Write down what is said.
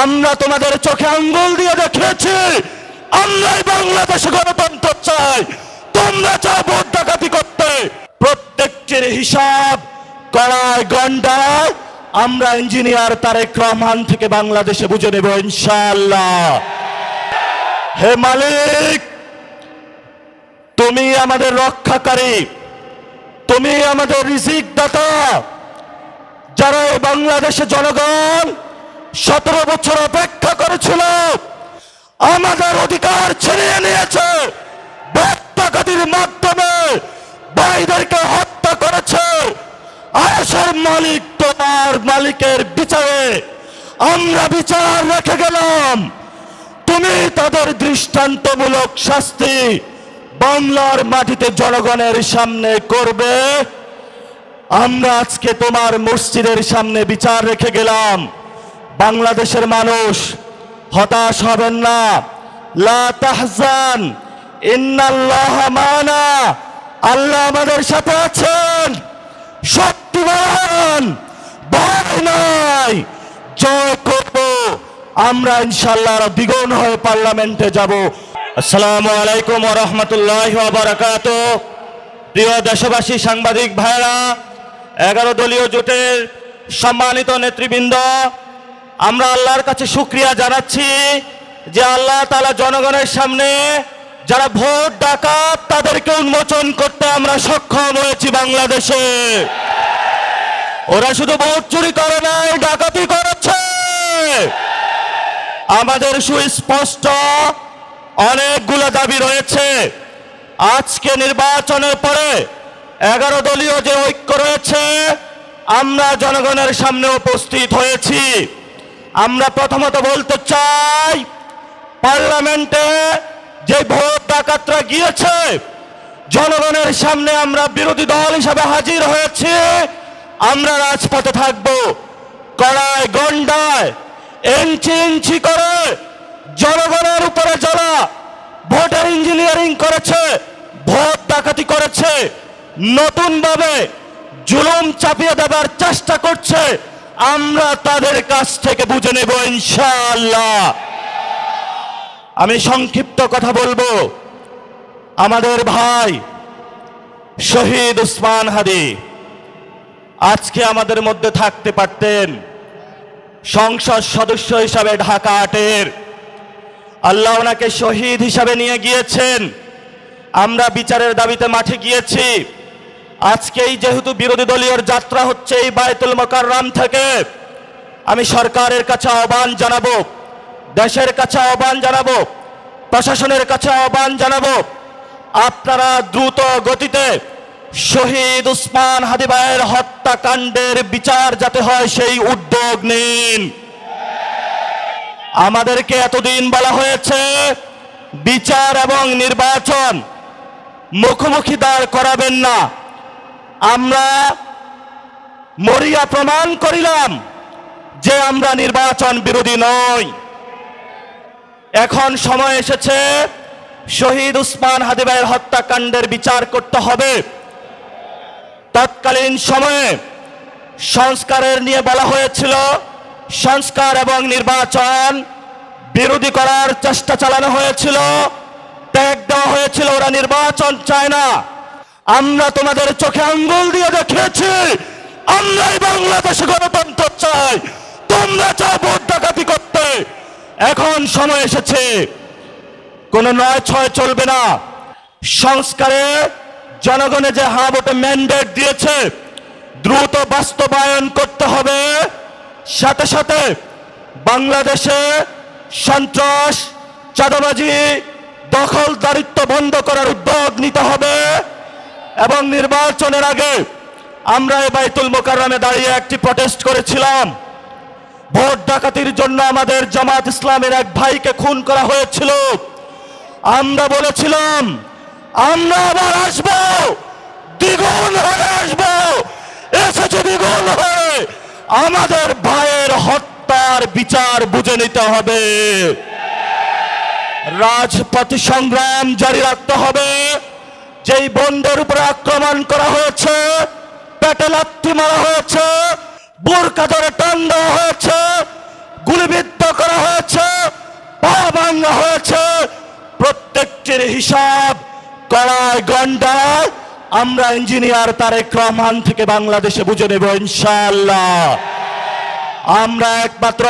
আমরা তোমাদের চোখে আঙ্গুল দিয়ে দেখিয়েছি আমরাই বাংলাদেশে গণতন্ত্র চাই। তোমরা চাও ভোট ডাকাতি করতে। প্রত্যেকটির হিসাব কড়ায় গন্ডায়। আমরা ইঞ্জিনিয়ার তারেক রহমান থেকে বাংলাদেশে বুঝে নেব, ইনশাআল্লাহ। হে মালিক, তুমি আমাদের রক্ষাকারী, তুমি আমাদের রিজিক দাতা যারা বাংলাদেশে জনগণ সতেরো বছর অপেক্ষা করেছিল। আমাদের অধিকার ছিনিয়ে নিয়েছে। ডাকাতির মাধ্যমে ভাইদেরকে হত্যা করেছে। আয়েশের মালিক তোমার মালিকের বিচারে আমরা বিচার রেখে গেলাম। তুমি তাদের দৃষ্টান্তমূলক শাস্তি বাংলার মাটিতে জনগণের সামনে করবে। আমরা আজকে তোমার মসজিদের সামনে বিচার রেখে গেলাম। বাংলাদেশের মানুষ হতাশ হবেন না। লা ইন্নাল্লাহ মানা, আল্লাহ আমাদের সাথে আছেন। শক্তিমান নাই। জয় করব। আমরা ইনশাল্লাহ দ্বিগুণ হয়ে পার্লামেন্টে যাব। আসসালামু আলাইকুম রাহমাতুল্লাহি ওয়া প্রিয় দেশবাসী, সাংবাদিক ভাইরা এগারো দলীয় জোটের সম্মানিত নেতৃবৃন্দ আমরা আল্লাহর কাছে শুক্রিয়া জানাচ্ছি যে আল্লাহ তালা জনগণের সামনে যারা ভোট, ডাকাত তাদেরকে উন্মোচন করতে আমরা সক্ষম হয়েছি বাংলাদেশে। ওরা শুধু ভোট চুরি করে নাই, ডাকাতি করেছে। আমাদের সুস্পষ্ট অনেকগুলো দাবি রয়েছে। আজকে নির্বাচনের পরে এগারো দলীয় যে ঐক্য রয়েছে, আমরা জনগণের সামনে উপস্থিত হয়েছি। আমরা প্রথমত বলতে চাই, পার্লামেন্টে যে ভোট ডাকাতরা গিয়েছে, জনগণের সামনে আমরা বিরোধী দল হিসাবে হাজির হয়েছি। আমরা রাজপথে থাকব, কড়ায় গন্ডায়, ইঞ্চি ইঞ্চি করে জনগণের উপরে যারা ভোটার ইঞ্জিনিয়ারিং করেছে, ভোট ডাকাতি করেছে, নতুনভাবে জুলুম চাপিয়ে দেবার চেষ্টা করছে আমরা তাদের কাছ থেকে বুঝে নেব ইনশাআল্লাহ। আমি সংক্ষিপ্ত কথা বলব। আমাদের ভাই শহীদ উসমান হাদি আজকে আমাদের মধ্যে থাকতে পারতেন সংসদ সদস্য হিসাবে ঢাকা আটের। আল্লাহ ওনাকে শহীদ হিসাবে নিয়ে গিয়েছেন। আমরা বিচারের দাবিতে মাঠে গিয়েছি। আজকেই যেহেতু বিরোধী দলীয় যাত্রা হচ্ছে এই বায়তুল মোকাররাম থেকে, আমি সরকারের কাছে আহ্বান জানাব, দেশের কাছে আহ্বান জানাব, প্রশাসনের কাছে আহ্বান জানাব, আপনারা দ্রুত গতিতে শহীদ উসমান হাদিবায়ের হত্যাকাণ্ডের বিচার যাতে হয় সেই উদ্যোগ নিন। আমাদেরকে এতদিন বলা হয়েছে, বিচার এবং নির্বাচন মুখোমুখি দাঁড় করাবেন না। আমরা মরিয়া প্রমাণ করিলাম যে আমরা নির্বাচন বিরোধী নই। এখন সময় এসেছে, শহীদ উসমান হাদিবাইয়ের হত্যাকাণ্ডের বিচার করতে হবে। তৎকালীন সময়ে সংস্কারের নিয়ে বলা হয়েছিল, সংস্কার এবং নির্বাচন বিরোধী করার চেষ্টা চালানো হয়েছিল। ত্যাগ দেওয়া হয়েছিল, ওরা নির্বাচন চায় না। আমরা তোমাদের চোখে আঙ্গুল দিয়ে দেখিয়েছি আমরাই বাংলাদেশে গণতন্ত্র চাই। তোমরা চাও ভোট ডাকাতি করতে। এখন সময় এসেছে। কোন নয় ছয় চলবে না। সংস্কারে জনগণে যে হা ভোটে ম্যান্ডেট দিয়েছে, দ্রুত বাস্তবায়ন করতে হবে। সাথে সাথে বাংলাদেশে সন্ত্রাস, চাঁদাবাজি দখল দারিত্ব বন্ধ করার উদ্যোগ নিতে হবে। এবং নির্বাচনের আগে আমরা এই বাইতুল মোকাররমে দাঁড়িয়ে একটি প্রটেস্ট করেছিলাম। ভোট ডাকাতির জন্য আমাদের জামাত ইসলামের এক ভাইকে খুন করা হয়েছিল। আমরা বলেছিলাম, আমরা আবার আসব, দ্বিগুণ হয়ে আসব, এসেছে দ্বিগুণ হয়ে। আমাদের ভাইয়ের হত্যার বিচার বুঝে নিতে হবে। রাজপথ সংগ্রাম জারি রাখতে হবে। যেই বন্ধের উপরে আক্রমণ করা হয়েছে পেটে মারা হয়েছে, বোরকা ধরে টান দেওয়া হয়েছে, গুলিবিদ্ধ করা হয়েছে পা ভাঙা হয়েছে। প্রত্যেকটির হিসাব কড়ায় গন্ডায় আমরা ইঞ্জিনিয়ার তারেক রহমান থেকে বাংলাদেশে বুঝে নেব ইনশাল্লাহ আমরা একমাত্র